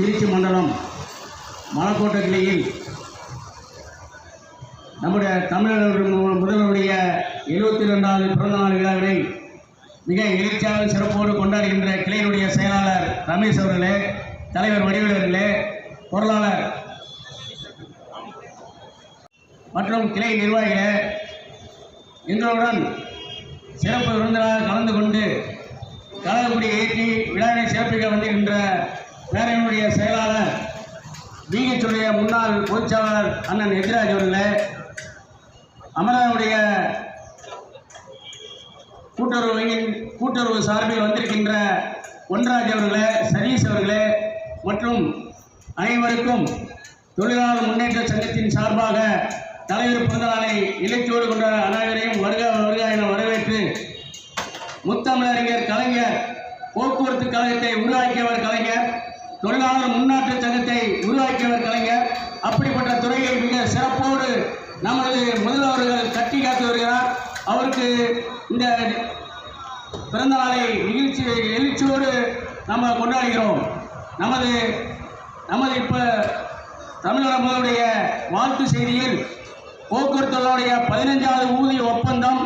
திருச்சி மண்டலம் மலக்கோட்டை கிளையில் நம்முடைய தமிழக முதல்வருடைய எழுபத்தி ரெண்டாவது பிறந்தநாள் விழாவினை மிக எழுச்சியாக சிறப்போடு கொண்டாடுகின்ற கிளையினுடைய செயலாளர் ரமேஷ் அவர்களே தலைவர் வடிவேலர்களே அவர்களே பொருளாளர் மற்றும் கிளை நிர்வாகிகளே எங்களுடன் சிறப்பு விருந்தினராக கலந்து கொண்டு கலகக்குடி ஏற்றி விழாவினை சிறப்பிக்க வந்திருக்கின்ற பேரவையினுடைய செயலாளர் பிஹெச்சுடைய முன்னாள் பொதுச்செயலாளர் அண்ணன் எதிராஜ் அவர்களே அமராவுடைய கூட்டுறவு வங்கியின் கூட்டுறவு சார்பில் வந்திருக்கின்ற ஒன்ராஜ் அவர்களே சதீஷ் அவர்களே மற்றும் அனைவருக்கும் தொழிலாளர் முன்னேற்ற சங்கத்தின் சார்பாக தலைவர் பிறந்தநாளை இலக்கியோடு கொண்ட அனைவரையும் வருக வருக என வரவேற்று முத்தமிழறிஞர் கலைஞர் போக்குவரத்து கழகத்தை உருவாக்கியவர் கலைஞர் தொழிலாளர் முன்னேற்ற சங்கத்தை உருவாக்கியவர் கலைஞர். அப்படிப்பட்ட துறையை மிக சிறப்போடு நமது முதல்வர்கள் கட்டி காத்து வருகிறார். அவருக்கு இந்த பிறந்த நாளை நிகழ்ச்சி எழுச்சியோடு நம்ம கொண்டாடுகிறோம். நமது நமது இப்போ தமிழக முதலுடைய வாழ்த்து செய்தியில் போக்குவரத்துடைய பதினைஞ்சாவது ஊதிய ஒப்பந்தம்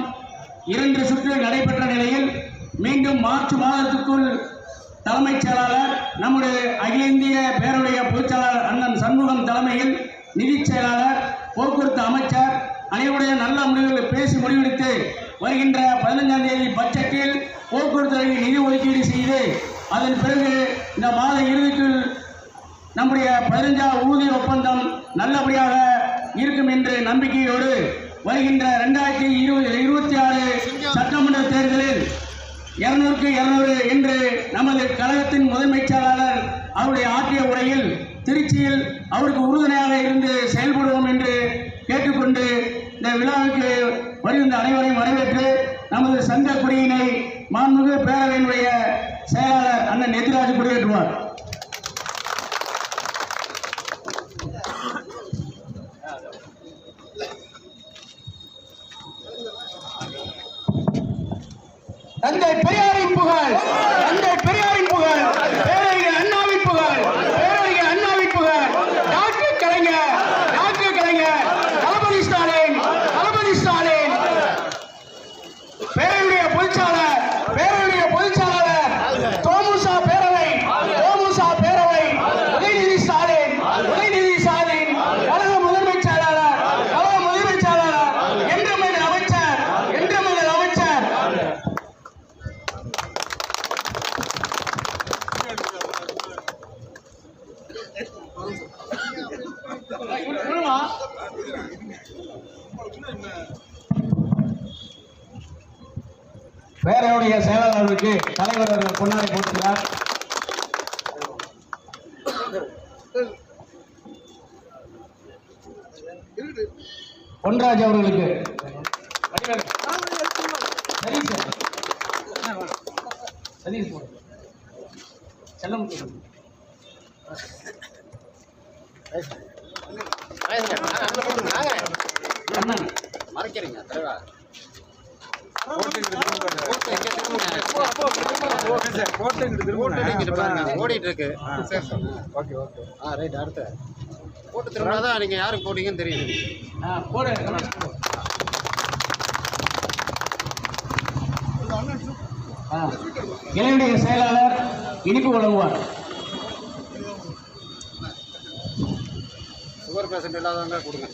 இரண்டு சுற்று நடைபெற்ற நிலையில் மீண்டும் மார்ச் மாதத்துக்குள் தலைமைச் செயலாளர் நம்முடைய அகில இந்திய பேருடைய பொதுச்செயலாளர் அண்ணன் சண்முகம் தலைமையில் நிதி செயலாளர் போக்குவரத்து அமைச்சர் அனைவருடைய நல்ல முடிவுகளை பேசி முடிவெடுத்து வருகின்ற பதினஞ்சாம் தேதி பட்ஜெட்டில் போக்குவரத்து நிதி ஒதுக்கீடு செய்து அதன் பிறகு இந்த மாத இறுதிக்குள் நம்முடைய பதினஞ்சாம் ஊதிய ஒப்பந்தம் நல்லபடியாக இருக்கும் என்ற நம்பிக்கையோடு வருகின்ற ரெண்டாயிரத்தி இருபது இருபத்தி ஆறு சட்டமன்ற தேர்தலில் இருநூறுக்கு இருநூறு நமது கழகத்தின் முதன்மை செயலாளர் அவருடைய ஆற்றிய உரையில் திருச்சியில் அவருக்கு உறுதுணையாக இருந்து செயல்படுவோம் என்று கேட்டுக்கொண்டு இந்த விழாவுக்கு வருகின்ற அனைவரையும் வரவேற்று நமது சங்க குடியினை மாண்புமிகு பேரவையினுடைய செயலாளர் அண்ணன் எதிராஜ் குடியேற்றுவார். தந்தை பெரிய பெரியார் தந்தை பெரியார் பேரவையுடைய செயலாளர்களுக்கு தலைவர் அவர்கள் பொன்னாடை போட்டுகிறார் பொன்ராஜ் அவர்களுக்கு. சதீஷ் சதீஷ் போடு. செல்லம் மறைக்கிறீங்க தலைவா இங்கிட்டு பாருங்க ஓடிட்டு இருக்கு ஆ ரைட் அடுத்து போட்டு திரும்பினாதான் நீங்கள் யாருக்கு போட்டீங்கன்னு தெரியுது ஆ, போடு ஆ, இளைஞருடைய செயலாளர் இனிப்பு வழங்குவார். சுகர் பேஷண்ட் இல்லாதவங்க கொடுங்க.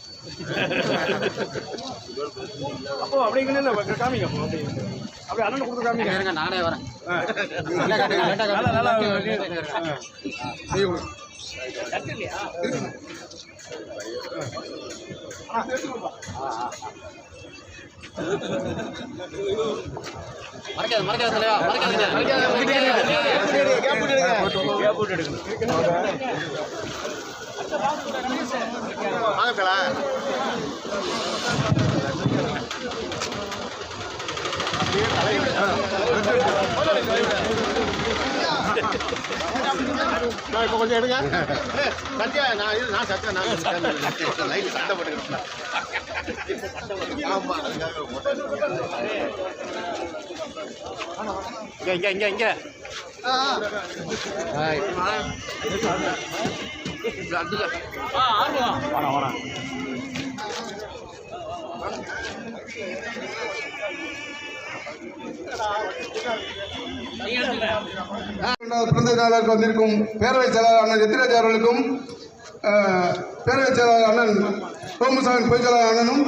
அப்போ அப்படிங்கன்னு காமிங்க அப்போ அப்படி. அப்படியே அண்ணன் கொடுத்து காமிங்க. இருங்க நானே வரேன். நல்லா. நல்லா. மறைக்காத மறைக்காத தலைவா மறைக்காதீங்க வாங்கப்பலா நான் இப்போ கொஞ்சம் எடுங்க. சத்யா நான் இது நான் சத்யா நான் லைட் சண்டை போட்டுக்கிறேன். ஆமா அதுக்காக இங்க இங்க இங்க இங்க. ஹாய் வரேன் வரேன் பிறந்த நாளுக்கு வந்திருக்கும் பேரவைச் செயலாளர் அண்ணன் எத்திராஜ் அவர்களுக்கும் பேரவைச் செயலாளர் அண்ணன் சோமுசாமி பொதுச் செயலாளர் அண்ணனும்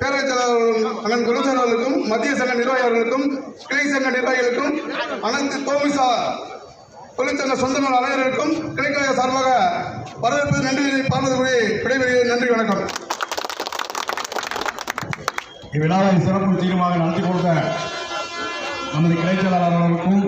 பேரவைச் செயலாளர் அண்ணன் குலசன் அவர்களுக்கும் மத்திய சங்க நிர்வாகிகளுக்கும் கிளை சங்க நிர்வாகிகளுக்கும் அனைத்து தோமிசா தொழிற்சங்க சொந்தங்கள் அனைவருக்கும் கிளைக்கழக சார்பாக வரவேற்பு நன்றி பாடுவது கூறி விடைபெறுகிறேன் நன்றி வணக்கம். இவ்விழாவை சிறப்பு தீர்மாக நடத்தி கொடுத்த நமது கிளைச்செயலாளர்களுக்கும்